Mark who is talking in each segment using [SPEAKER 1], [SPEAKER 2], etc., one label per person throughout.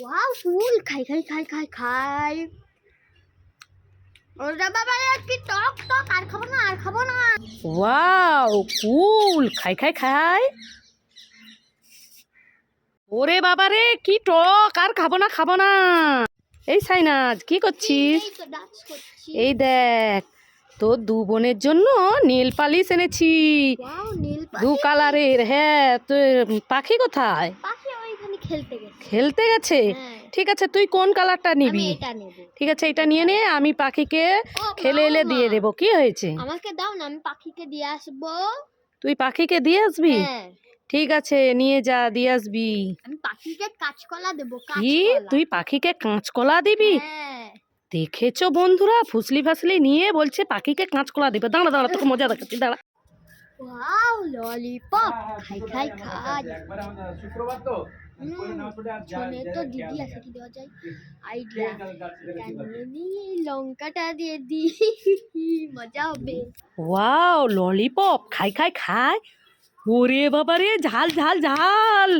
[SPEAKER 1] Wow ফুল খাই খাই খাই খাই খাই। ওরা বাবা কি টক টক আর খাব না আর খাব না।
[SPEAKER 2] ওয়াও কুল খাই খাই খাই। ওরে বাবা রে কি টক আর খাব না খাব না। এই সাইনাজ কি করছিস?
[SPEAKER 1] এই তো
[SPEAKER 2] দেখ তোর দু বোনের জন্য নীল পালিশ এনেছি। দু কালারের হ্যাঁ তোর পাখি কোথায়?
[SPEAKER 1] পাখি খেলতে
[SPEAKER 2] খেলতে গেছে?
[SPEAKER 1] হ্যাঁ।
[SPEAKER 2] ঠিক আছে তুই কোন কালারটা নিবি? ঠিক আছে এটা নিয়ে নে আমি পাখিকে খেলে এলে দিয়ে। দেবো। কি হয়েছে?
[SPEAKER 1] আমাকে দাও না আমি পাখিকে দিয়ে আসব।
[SPEAKER 2] তুই পাখিকে দিয়ে আসবি?
[SPEAKER 1] হ্যাঁ।
[SPEAKER 2] ঠিক আছে নিয়ে যা দিয়ে আসবি।
[SPEAKER 1] আমি পাখিকে কাঁচকলা দেবো
[SPEAKER 2] কি? তুই পাখিকে কাঁচকলা দিবি?
[SPEAKER 1] হ্যাঁ।
[SPEAKER 2] দেখেছ বন্ধুরা ফুসলি ফাসলি নিয়ে বলছে পাখিকে কাঁচকলা দিবে। দাঁড়া দাঁড়া তোকে মজা দেখাচ্ছি দাঁড়া।
[SPEAKER 1] ওয়াও ললিপপ খাই খাই খাই।
[SPEAKER 3] শুক্রবার তো।
[SPEAKER 1] শোনে তো দিদি আছে কি দেওয়া যায় আইডিয়া নিয়ে লঙ্কাটা দিয়ে দি? মজা হবে।
[SPEAKER 2] ওয়াও ললিপপ খাই খাই খাই। ওরে বাবা রে ঝাল ঝাল ঝাল।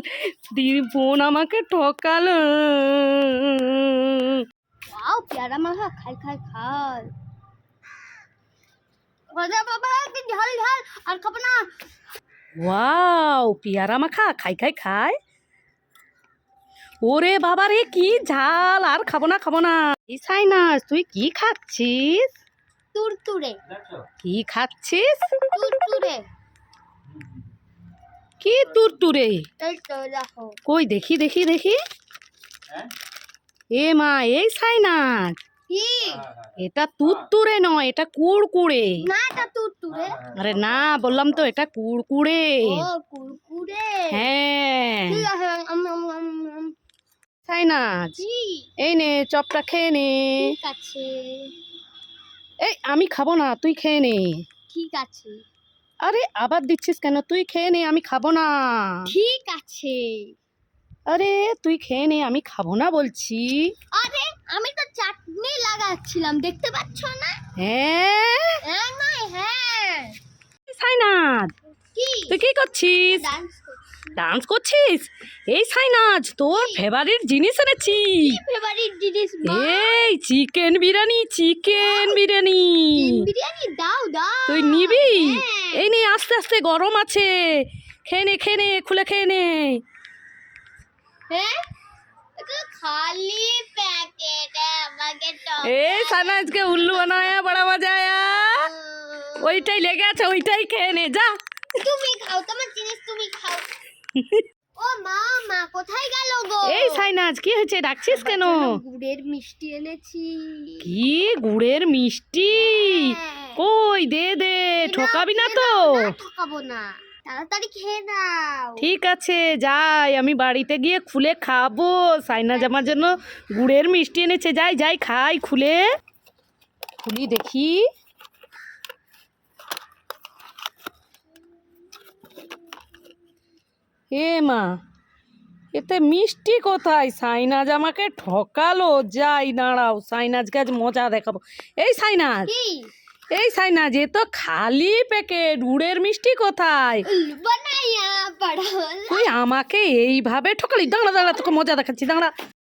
[SPEAKER 2] দিদি বোন আমাকে ঠকালো।
[SPEAKER 1] ওয়াও পেয়ারা মাখা। খাই খাই খাই। ওরে বাবা কি ঝাল ঝাল আর খাব না।
[SPEAKER 2] ওয়াও পেয়ারা মাখা খাই খাই খাই। ওরে বাবা রে কি ঝাল আর খাব না খাব না। সাইনাস তুই কি খাচ্ছিস?
[SPEAKER 1] তুরতুরে।
[SPEAKER 2] কি খাচ্ছিস?
[SPEAKER 1] তুরতুরে।
[SPEAKER 2] কি তুর তুরে
[SPEAKER 1] এই তো দেখো।
[SPEAKER 2] কই দেখি দেখি দেখি।
[SPEAKER 3] হ্যাঁ?
[SPEAKER 2] এ মা এই সাইনাস। এটা তুরতুরে নয় এটা কুড়কুড়ে।
[SPEAKER 1] না এটা তুরতুরে।
[SPEAKER 2] আরে না বললাম তো এটা কুড়কুড়ে।
[SPEAKER 1] ও কুরকুরে
[SPEAKER 2] হ্যাঁ।
[SPEAKER 1] ঠিক আছে
[SPEAKER 2] সাইনাজ
[SPEAKER 1] জি।
[SPEAKER 2] এই নে চপটা খেয়ে নে।
[SPEAKER 1] ঠিক আছে।
[SPEAKER 2] এই আমি খাব না তুই খেয়ে নে।
[SPEAKER 1] ঠিক আছে।
[SPEAKER 2] আরে আবার দিচ্ছিস কেন? তুই খেয়ে নে আমি খাব না।
[SPEAKER 1] ঠিক আছে।
[SPEAKER 2] আরে তুই খেয়ে নে আমি খাব না বলছি।
[SPEAKER 1] আরে আমি তো চাটনি লাগাচ্ছিলাম দেখতে পাচ্ছ না?
[SPEAKER 2] হ্যাঁ?
[SPEAKER 1] হ্যাঁ হ্যাঁ।
[SPEAKER 2] সাইনাজ
[SPEAKER 1] কি?
[SPEAKER 2] তুই কি করছিস?
[SPEAKER 1] ডান্স
[SPEAKER 2] ডান্স করছিস? এই সাইনাজ তোর ফেভারিট জিনিস এনেছি।
[SPEAKER 1] ফেভারিট জিনিস
[SPEAKER 2] এই চিকেন বিরিয়ানি চিকেন বিরিয়ানি।
[SPEAKER 1] বিরিয়ানি? দাও দাও।
[SPEAKER 2] তুই নিবি?
[SPEAKER 1] হ্যাঁ।
[SPEAKER 2] এই নে আস্তে আস্তে গরম আছে। খেয়ে নে খেয়ে নে খুলে খেয়ে নে।
[SPEAKER 1] হ্যাঁ? আমাকে তো
[SPEAKER 2] এই সানাজকে উল্লু বানায়া বড়া মজা আয়া ওইটাই লেগে আছে ওইটাই খেয়ে নে যা
[SPEAKER 1] তুমি খাও তোমার জিনিস তুমি খাও ও মা মা কোথায় গেল গো
[SPEAKER 2] এই সাইনাজ কি হয়েছে ডাকছিস কেন
[SPEAKER 1] গুড়ের মিষ্টি এনেছি।
[SPEAKER 2] কি গুড়ের মিষ্টি। কই দে দে ঠকাবি না তো
[SPEAKER 1] না ঠকাবো না তাড়াতাড়ি খেয়ে নাও।
[SPEAKER 2] ঠিক আছে যাই আমি বাড়িতে গিয়ে খুলে খাব। সাইনাজ আমার জন্য গুড়ের মিষ্টি এনেছে। যাই যাই খাই খুলে। খুলি দেখি। এ মা এতে মিষ্টি কোথায়? সাইনাজ আমাকে ঠকালো। যাই দাঁড়াও সাইনাজকে আজ মজা দেখাবো। এই সাইনাজ। এই সাইনা যে তো খালি প্যাকেট উড়ের মিষ্টি কোথায়? তুই আমাকে এইভাবে ঠকালি? দাঁড়া দাঁড়া তোকে মজা দেখাচ্ছি দাঁড়া।